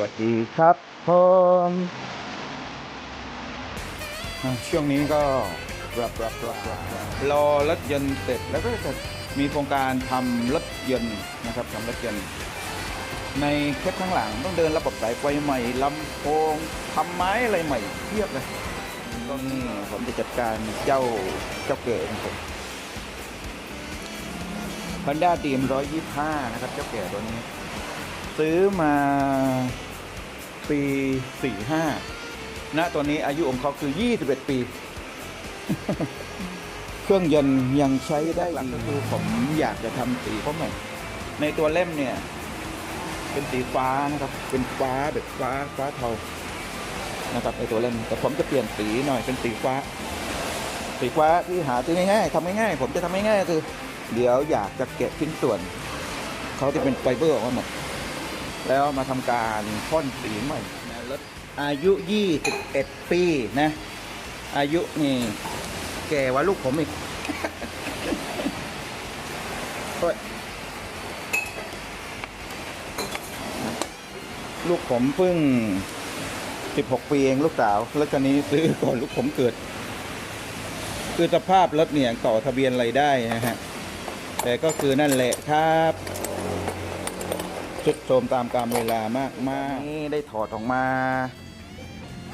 วัสดีครับผมอะช่วงนี้ก็รับรับรับรับรับรอรถยนต์เสร็จแล้วก็จะมีโครงการทำรถยนต์นะครับทำรถยนต์ในแคปข้างหลังต้องเดินระบบสายไฟใหม่ลำโพงทำไม้อะไรใหม่เทียบเลยตอนนี้ผมจะจัดการเจ้าเจ้าเก๋ของผม Honda d ม125นะครับ เจ้าแก่ตัวนี้ ซื้อมา ปี 45 ณตัวนี้อายุของเขาคือ 21 ปี เครื่องยนต์ยังใช้ได้หลักก็คือผมอยากจะทำสีเขาใหม่ ในตัวเล่มเนี่ย เป็นสีฟ้านะครับ เป็นฟ้าแบบฟ้าฟ้าเทา นะครับในตัวเล่ม แต่ผมจะเปลี่ยนสีหน่อยเป็นสีฟ้า สีฟ้าที่หาซื้อง่ายๆทำง่ายๆ ผมจะทำง่ายๆคือ เดี๋ยวอยากจะเก็บชิ้นส่วน เขาจะเป็นไฟเบอร์ออกมาหมด แล้วมาทำการพ่นสีใหม่นะรถอายุ 21 ปีนะ อายุนี่แก่กว่าลูกผมอีกโอ๊ยลูกผมเพิ่ง 16 ปีเองลูกสาว แล้วคันนี้ซื้อก่อนลูกผมเกิด คือสภาพรถเนี่ยต่อทะเบียนอะไรได้นะฮะ แต่ก็คือนั่นแหละครับ ชุดโทมตามกาลเวลามากมากนี่ได้ถอดออกมา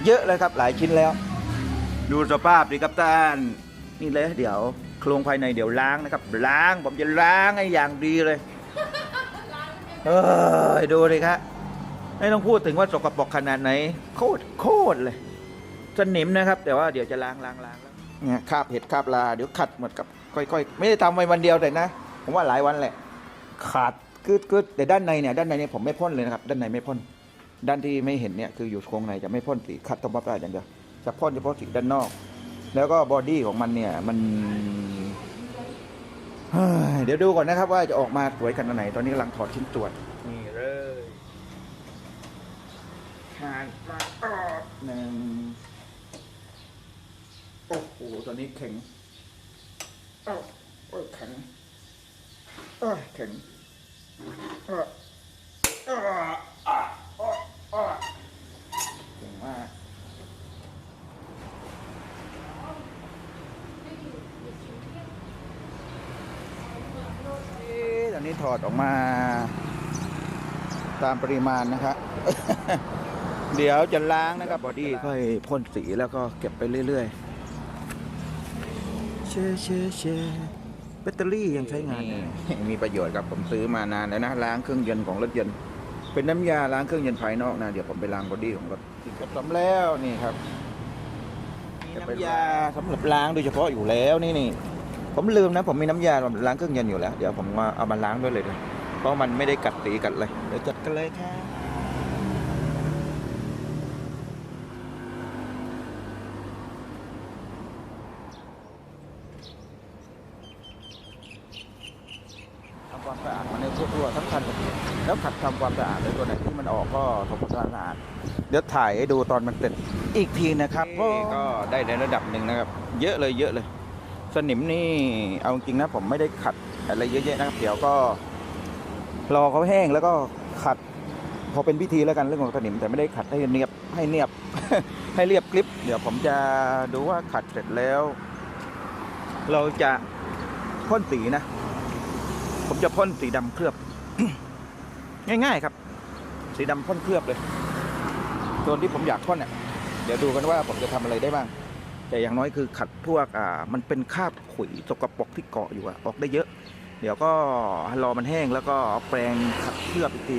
เยอะเลยครับหลายชิ้นแล้ว ดูสภาพดิครับท่านนี่เลยเดี๋ยวโครงภายในเดี๋ยวล้างนะครับ ล้างผมจะล้างให้อย่างดีเลยเอ้ยดูเลยครับไม่ต้องพูดถึงว่าสกปรกขนาดไหน โคตรโคตรเลยสนิมนะครับ แต่ว่าเดี๋ยวจะล้างล้างล้างแล้วเนี่ยคาบเห็ดคาบลาเดี๋ยวขัดหมดกับค่อยๆ ไม่ได้ทำไปวันเดียวแต่นะ ผมว่าหลายวันแหละ ขาด กึดกึดแต่ด้านในเนี่ยด้านในเนี่ยผมไม่พ่นเลยนะครับด้านในไม่พ่นด้านที่ไม่เห็นเนี่ยคืออยู่โครงในจะไม่พ่นสีคัดตรงปั๊บได้อย่างเดียวจะพ่นเฉพาะสีด้านนอก แล้วก็บอดี้ของมันเนี่ยมันเฮ้ยเดี๋ยวดูก่อนนะครับ ว่าจะออกมาสวยขนาดไหน ตอนนี้กำลังถอดชิ้นส่วนนี่เลยขาดมาออกหนึ่งโอ้โหตอนนี้แข็งอ้าวโอ้ยแข็งอ้าวแข็ง เก่งมากเอ๊ะตอนนี้ถอดออกมา ตามปริมาณนะครับ เดี๋ยวจะล้างนะครับบอดี้ค่อยพ่นสีแล้วก็เก็บไปเรื่อยๆเชเชเช แบตเตอรี่ยังใช้งานอยู่มีประโยชน์ครับผมซื้อมานานแล้วนะล้างเครื่องยนต์ของรถยนต์เป็นน้ำยาล้างเครื่องยนต์ภายนอกนะเดี๋ยวผมไปล้างบอดี้ของรถเก็บสำแล้วนี่ครับมีน้ำยาสำหรับล้างโดยเฉพาะอยู่แล้วนี่นี่ผมลืมนะ ผมมีน้ำยาล้างเครื่องยนต์อยู่แล้ว เดี๋ยวผมมาเอามาล้างด้วยเลยนะเพราะมันไม่ได้กัดสีกัดเลยเดี๋ยวจัดกันเลยครับทำความสะอาดมันในทั่วๆทั้งคันแล้วขัดทำความสะอาดเลยตัวไหนที่มันออกก็ทำความสะอา ดเดี๋ยวถ่ายให้ดูตอนมันเสร็จอีกทีนะครับก็ได้ในระดับหนึ่งนะครับ เยอะเลยเยอะเลย สนิมนี่เอาจริงนะผมไม่ได้ขัดอะไรเยอะแยะนะครับ เดี๋ยวก็ รอเขาแห้งแล้วก็ขัด พอเป็นพิธีแล้วกันเรื่องของสนิมแต่ไม่ได้ขัดให้เนียบให้เนียบ ให้เรียบกริบเดี๋ยวผมจะดูว่าขัดเสร็จแล้ว เราจะพ่นสีนะ ผมจะพ่นสีดำเคลือบ ง่ายๆครับ สีดำพ่นเคลือบเลย ส่วนที่ผมอยากพ่นเนี่ยเดี๋ยวดูกันว่าผมจะทำอะไรได้บ้าง แต่อย่างน้อยคือขัดพวกอ่ามันเป็นคราบขุยสกปรกที่เกาะอยู่อะออกได้เยอะ เดี๋ยวก็รอมันแห้งแล้วก็เอาแปรงขัดเคลือบอีกที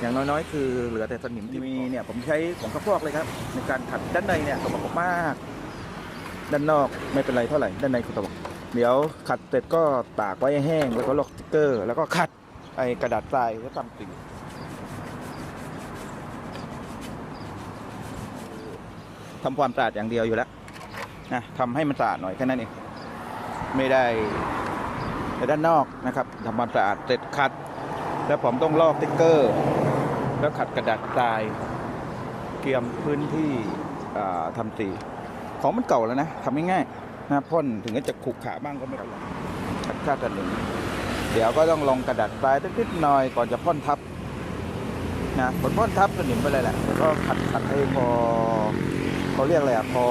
อย่างน้อยๆ คือเหลือแต่สนิมที่มีเนี่ยผมใช้ของกระพอกเลยครับ ในการขัดด้านในเนี่ยสกปรกมาก ด้านนอกไม่เป็นไรเท่าไหร่ด้านในคือสกปรกเดี๋ยวขัดเสร็จก็ตากไว้ให้แห้งแล้วก็ลอกสติ๊กเกอร์ แล้วก็ขัดไอ้กระดาษทรายแล้วทำสี ทำความสะอาดอย่างเดียวอยู่แล้วนะทำให้มันสะอาดหน่อยแค่นั้นเองไม่ได้ในด้านนอกนะครับทำความสะอาดเสร็จขัด แล้วผมต้องลอกติ๊กเกอร์ แล้วขัดกระดาษทรายเตรียมพื้นที่อ่าทำสีของมันเก่าแล้วนะทำง่ายๆนะพ่นถึงจะขรุขระบ้างก็ไม่เป็นไรขัดคาดกันหนึ่งเดี๋ยวก็ต้องลงกระดาษทรายนิดๆหน่อยก่อนจะพ่นทับนะผลพ่นทับสนิมไปเลยแหละแล้วก็ขัดขัดให้พอ เขาเรียกอะไรอะพอ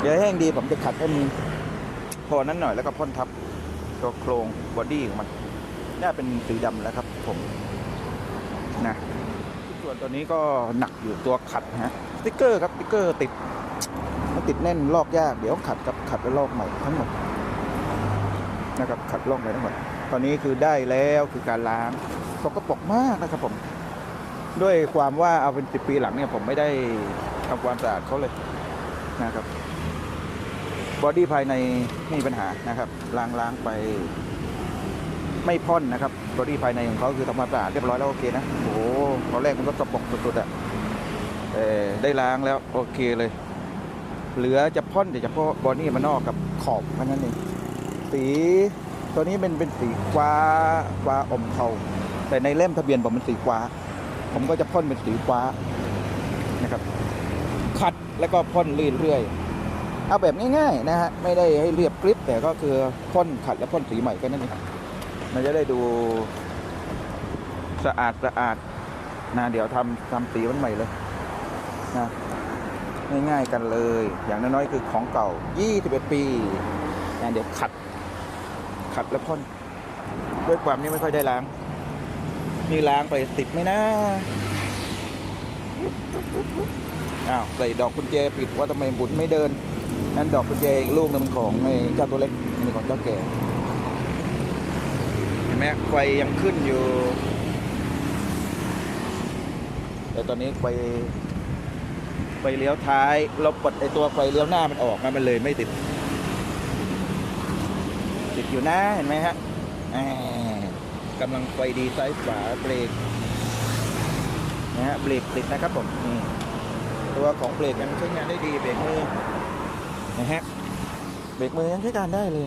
เดี๋ยวแห้งดีผมจะขัดให้มันพอนั้นหน่อยแล้วก็พ่นทับตัวโครงบอดี้ของมันน่าเป็นสีดำแล้วครับ ผมนะส่วนตัวนี้ก็หนักอยู่ตัวขัดฮะสติ๊กเกอร์ครับสติ๊กเกอร์ติดมันติดแน่นลอกยากเดี๋ยวขัดกับขัดแล้วลอกใหม่ทั้งหมดนะครับขัดลอกใหม่ทั้งหมดตอนนี้คือได้แล้วคือการล้างสกปรกมากนะครับผม ด้วยความว่าเอาเป็นสิบปีหลังเนี่ยผมไม่ได้ทำความสะอาดเขาเลยนะครับบอดี้ภายในไม่มีปัญหานะครับล้างล้างไปไม่พ่นนะครับบอดี้ภายในของเขาคือทำความสะอาดเรียบร้อยแล้วโอเคนะโอ้โหตอนแรกมันก็สกปรกสุดๆอะเออได้ล้างแล้วโอเคเลย เหลือจะพ่นแต่เฉพาะบอดี้มันนอกกับขอบแค่นั้นเองสีตัวนี้เป็นเป็นสีฟ้าฟ้าอมเทาแต่ในเล่มทะเบียนผมเป็นสีฟ้า ผมก็จะพ่นเป็นสีฟ้านะครับขัดแล้วก็พ่นเรื่อยๆเอาแบบง่ายๆนะฮะไม่ได้ให้เรียบกริบแต่ก็คือพ่นขัดแล้วพ่นสีใหม่แค่นั้นเองมันจะได้ดูสะอาดสะอาดนะเดี๋ยวทำทำสีมันใหม่เลยนะง่ายๆกันเลย อย่างน้อยๆคือของเก่า 21 ปีนะเดี๋ยวขัด ขัดแล้วพ่นด้วยความนี้ไม่ค่อยได้ล้าง นี่ล้างไปติดไหมนะ อ้าวใส่ดอกกุญแจปิดว่าทำไมบุญไม่เดิน นั่นดอกกุญแจอีกลูกนึงของไอ้เจ้าตัวเล็กนี่ของเจ้าแก่ เห็นไหมไฟยังขึ้นอยู่ แต่ตอนนี้ไฟไฟเลี้ยวท้าย เราปลดไอ้ตัวไฟเลี้ยวหน้ามันออกนะมันเลยไม่ติด ติดอยู่นะเห็นไหมฮะแหม กำลังไฟดีซ้ายขวาเบรกนะฮะเบรกติดนะครับผมนี่ตัวของเบรกยังใช้งานได้ดีเบรกมือนะฮะเบรกมือยังใช้การได้เลย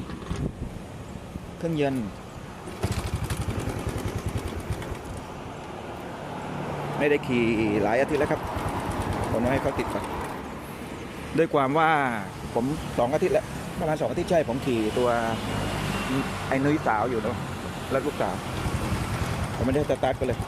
เครื่องยนต์ไม่ได้ขี่หลายอาทิตย์แล้วครับผมให้เขาติดก่อนด้วยความว่าผมสองอาทิตย์แล้วประมาณสองอาทิตย์ใช่ผมขี่ตัวไอ้นุ้ยสาวอยู่เนาะ แล้วลูกสาวผมไม่ได้สตาร์ทกันเลย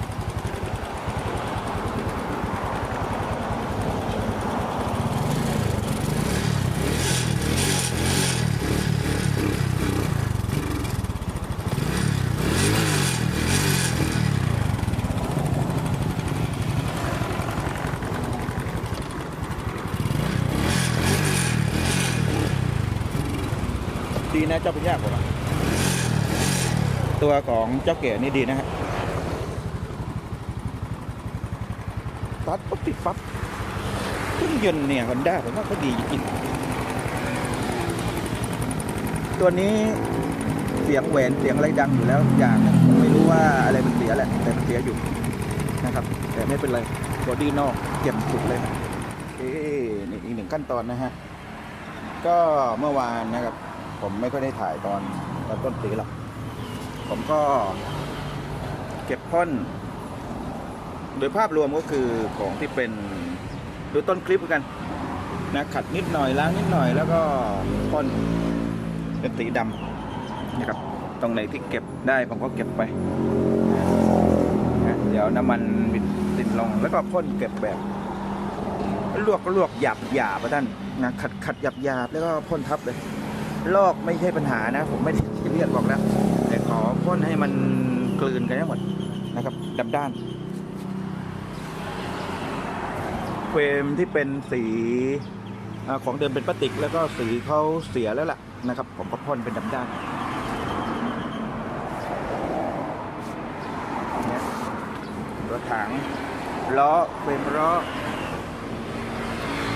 ดีนะเจ้าเป็นยากกว่า ตัวของเจ้าเก๋นี่ดีนะฮะตัดปุ๊บติดปั๊บเครื่องยนต์เนี่ยฮอนด้าผมว่าเขาดีจริงตัวนี้เสียงแหวนเสียงอะไรดังอยู่แล้วอย่างผมไม่รู้ว่าอะไรมันเสียแหละแต่มันเสียอยู่นะครับ แต่ไม่เป็นไรบอดี้นอกเก็บสุดเลยเอ๊นี่อีกหนึ่งขั้นตอนนะฮะ ก็เมื่อวานนะครับ ผมไม่ค่อยได้ถ่ายตอนตอนต้นปีหรอก ผมก็เก็บพ่นโดยภาพรวมก็คือของที่เป็นดูต้นคลิปกันนะขัดนิดหน่อยล้างนิดหน่อยแล้วก็พ่นเป็นสีดำนะครับ ตรงไหนที่เก็บได้ผมก็เก็บไปนะเดี๋ยวน้ำมันบิดติดลงแล้วก็พ่นเก็บแบบลวกก็ลวกหยาบหยาบๆอะท่านนะขัดขัดหยาบหยาบแล้วก็พ่นทับเลยลอกไม่ใช่ปัญหานะ ผมไม่ได้ซีเรียสบอกแล้ว อพ่นให้มันกลืนกันให้งหมดนะครับดับด้านเฟรมที่เป็นสีอของเดิมเป็นพลาสติก แล้วก็สีเขาเสียแล้วล่ะนะครับ ผมก็พ่นเป็นดับด้านรถถังล้อเฟรมล้อ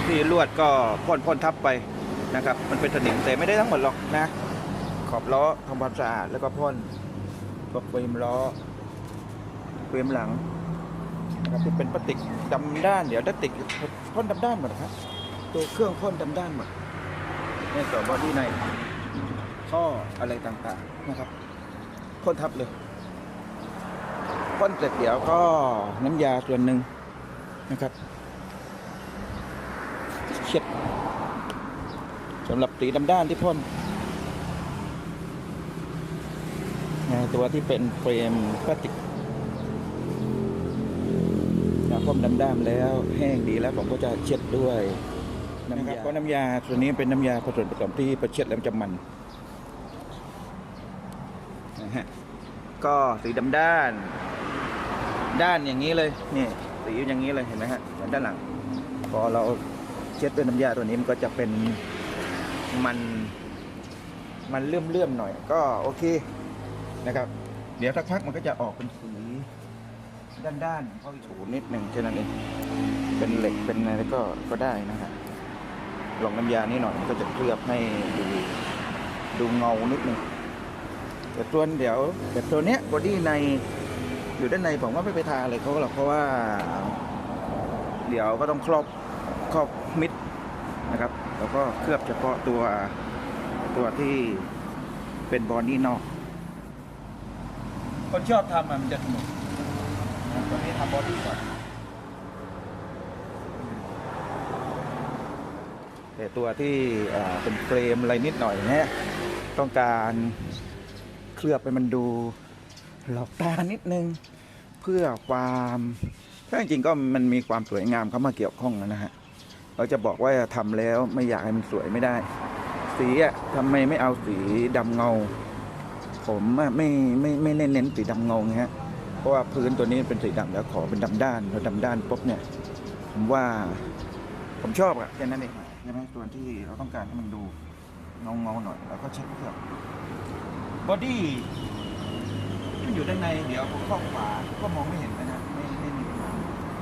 ที่ลวดก็พ่นพ่นทับไปนะครับ มันเป็นสนิมแต่ไม่ได้ทั้งหมดหรอกนะ ขอบล้อทำความสะอาดแล้วก็พ่นพวกเฟรมล้อเฟรมหลังนะครับที่เป็นพลาสติกดำด้านเดี๋ยวถ้าติดพ่นดำด้านหมดครับตัวเครื่องพ่นดำด้านหมดในตัวบอดี้ในท่ออะไรต่างๆนะครับพ่นทับเลยพ่นเสร็จเดี๋ยวก็น้ำยาส่วนหนึ่งนะครับเช็ดสำหรับสีดำด้านที่พ่นใน ตัวที่เป็นเฟรมพลาสติกพ่มดำๆแล้วแห้งดีแล้วผมก็จะเช็ดด้วยน้ำยาเพราะน้ำยาตัวนี้เป็นน้ำยาผสมผสมที่พอเช็ดแล้วมันจะมันนะฮะก็สีดำด้าน ด้านอย่างนี้เลยนี่สีอย่างนี้เลยเห็นไหมฮะเหมือนด้านหลัง พอเราเช็ดด้วยน้ำยาตัวนี้มันก็จะเป็นมันมันเลื่อมเลื่อมๆหน่อย ก็โอเค นะครับ เดี๋ยวสักพักมันก็จะออกเป็นสีด้านๆเข้าถูนิดหนึ่งแค่นั้นเองเป็นเหล็กเป็นอะไรก็ก็ได้นะฮะลองน้ำยานี้หน่อยก็จะเคลือบให้ดูดูเงานิดหนึ่งแต่ตัวเดี๋ยวแต่ตัวเนี้ยบอดี้ในอยู่ด้านในผมว่าไม่ไปทาอะไรเขาหรอกเพราะว่า เดี๋ยวก็ต้องครอบครอบมิดนะครับ แล้วก็เคลือบเฉพาะตัวตัวที่เป็นบอดี้นอก คนชอบทำอะมันจะสนุกนะตัวนี้ทำบอดี้ก่อนแต่ตัวที่อ่าเป็นเฟรมอะไรนิดหน่อยเนี่ยต้องการเคลือบให้มันดูหลอกตานิดนึง เพื่อความถ้าจริงๆก็มันมีความสวยงามเข้ามาเกี่ยวข้องนะฮะ เราจะบอกว่าทำแล้วไม่อยากให้มันสวยไม่ได้ สีอะทำไมไม่เอาสีดำเงา ผมไม่ไม่ไม่เน้นเน้นสีดำเงาไงฮะเพราะว่าพื้นตัวนี้เป็นสีดำแล้วขอเป็นดำด้านพอดำด้านปุ๊บเนี่ย ผมว่าผมชอบอะแค่นั้นเองใช่ไหมตัวที่เราต้องการให้มันดูเงาเงาหน่อยแล้วก็เช็ดเคลือบบอดี้มันอยู่ด้านในเดี๋ยวผมข้าขวาก็มองไม่เห็นนะฮะไม่ไม่มีปัญหา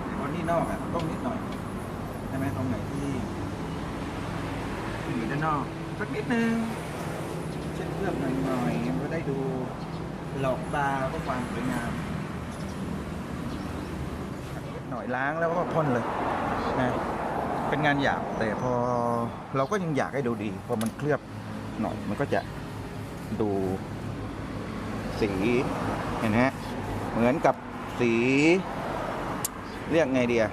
แต่บอดี้นอกอะต้องนิดหน่อยใช่ไหมตรงไหนที่อยู่ด้านนอกสักนิดนึง ลือบหน่อยๆก็ได้ดูหลอกตาก็ความสวยงามหน่อยล้างแล้วก็พ่นเลยนะเป็นงานหยาบแต่พอเราก็ยังอยากให้ดูดีพอมันเคลือบหน่อยมันก็จะดูสีเห็นไหมฮะเหมือนกับสีเรียกไงเดีย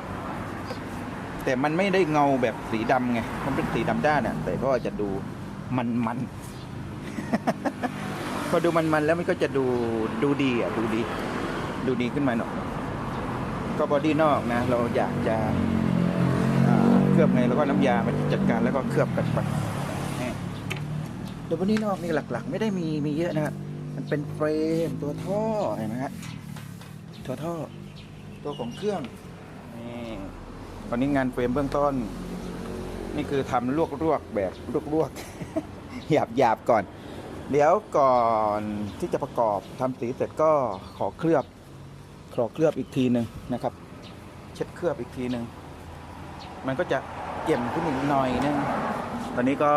แต่มันไม่ได้เงาแบบสีดำไง มันเป็นสีดำด้านอะแต่ก็จะดูมันมัน พอดูมันมันๆแล้วมันก็จะดูดูดีอะดูดี ดูดีขึ้นมาหน่อยก็บอดี้นอกนะ เราอยากจะเคลือบไงแล้วก็น้ำยามาจัดการแล้วก็เคลือบกันไปเดี๋ยววันนี้นอกนี่หลัก ๆ ไม่ได้มีมีเยอะนะฮะมันเป็นเฟรมตัวท่อเห็นไหมฮะตัวท่อ ตัวของเครื่องนี่ตอนนี้งานเฟรมเบื้องต้น นี่คือทำลวกๆแบบลวกๆหยาบๆก่อน เดี๋ยวก่อนที่จะประกอบทำสีเสร็จก็ขอเคลือบขอเคลือบอีกทีหนึ่งนะครับ เช็ดเคลือบอีกทีหนึ่งมันก็จะเก็บขึ้นอีกหน่อยนึงตอนนี้ก็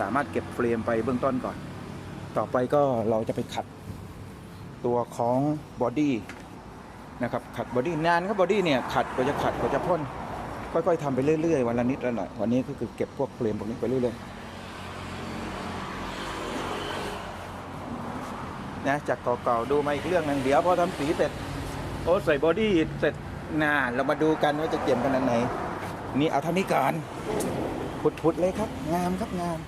สามารถเก็บเฟรมไปเบื้องต้นก่อน ต่อไปก็เราจะไปขัดตัวของบอดี้นะครับขัดบอดี้นานครับบอดี้เนี่ยขัดก็จะขัดก็จะพ่นค่อยๆทำไปเรื่อยๆวันละนิดละหน่อยวันนี้ก็คือเก็บพวกเฟรมพวกนี้ไปเรื่อยๆ นะจากเก่าๆดูมาอีกเรื่องหนึงเดี๋ยวพอทำสีเสร็จโอ้ใส่บอดี้เสร็จน่าเรามาดูกันว่าจะเก็บขนาดไหน นี่เอาเท่านี้ก่อนพุดๆเลยครับ งามครับงาม